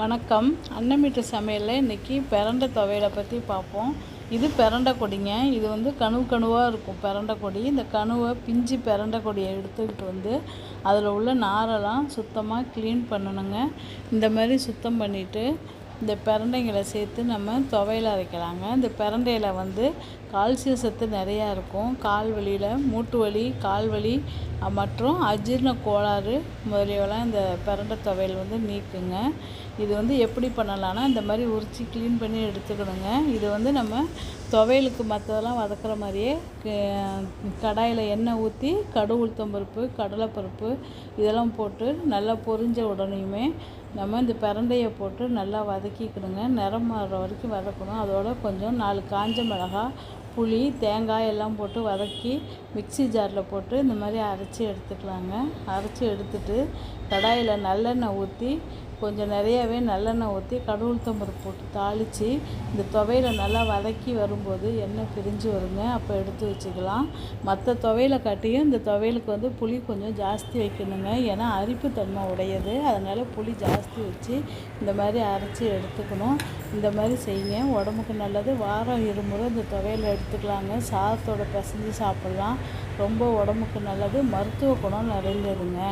வணக்கம். அன்னமீட்டு சமையலில் இன்றைக்கி பிரண்டை துவையலை பற்றி பார்ப்போம். இது பிரண்டை கொடிங்க. இது வந்து கணுவு கணுவாக இருக்கும் பிரண்டை கொடி. இந்த கணுவை பிஞ்சு பிரண்டை கொடியை எடுத்துக்கிட்டு வந்து அதில் உள்ள நாரெல்லாம் சுத்தமாக க்ளீன் பண்ணணுங்க. இந்த மாதிரி சுத்தம் பண்ணிவிட்டு இந்த பிரண்டைங்களை சேர்த்து நம்ம துவையல் அரைக்கலாங்க. இந்த பிரண்டையில் வந்து கால்சியம் சத்து நிறையா இருக்கும். கால் வலியில் மூட்டு வலி கால் வலி மற்றும் அஜீரண கோளாறு முதலியெல்லாம் இந்த பிரண்டை துவையல் வந்து நீக்குங்க. இது வந்து எப்படி பண்ணலான்னா இந்த மாதிரி உரித்து க்ளீன் பண்ணி எடுத்துக்கணுங்க. இது வந்து நம்ம துவையலுக்கு மற்றதெல்லாம் வதக்குற மாதிரியே கடாயில் எண்ணெய் ஊற்றி கடு உளுத்தம்பருப்பு கடலைப்பருப்பு இதெல்லாம் போட்டு நல்லா பொரிஞ்ச உடனேயுமே நம்ம இந்த பிரண்டையை போட்டு நல்லா வதக்கிக்கணுங்க நிறம் மாறுற வரைக்கும் வதக்கணும். அதோட கொஞ்சம் நாலு காஞ்ச மிளகாய் புளி தேங்காய் எல்லாம் போட்டு வதக்கி மிக்ஸி ஜாரில் போட்டு இந்த மாதிரி அரைச்சி எடுத்துக்கலாங்க. அரைச்சி எடுத்துட்டு கடாயில் நல்லெண்ணெய் ஊற்றி கொஞ்சம் நிறையாவே நல்லெண்ணெய் ஊற்றி கடவுள்தம்பருப்பு போட்டு தாளித்து இந்த துவையில நல்லா வதக்கி வரும்போது எண்ணெய் பிரிஞ்சு வருங்க. அப்போ எடுத்து வச்சுக்கலாம். மற்ற துவையில காட்டியும் இந்த துவையலுக்கு வந்து புளி கொஞ்சம் ஜாஸ்தி வைக்கணுங்க. ஏன்னா அரிப்பு தன்மை உடையது. அதனால் புளி ஜாஸ்தி வச்சு இந்த மாதிரி அரைச்சி எடுத்துக்கணும். இந்த மாதிரி செய்யுங்க. உடம்புக்கு நல்லது. வாரம் இருமுறை இந்த துவையலை எடுத்துக்கலாங்க. சாதத்தோட பிசைஞ்சு சாப்பிட்லாம். ரொம்ப உடம்புக்கு நல்லது. மருத்துவ குணம் நிறைந்ததுங்க.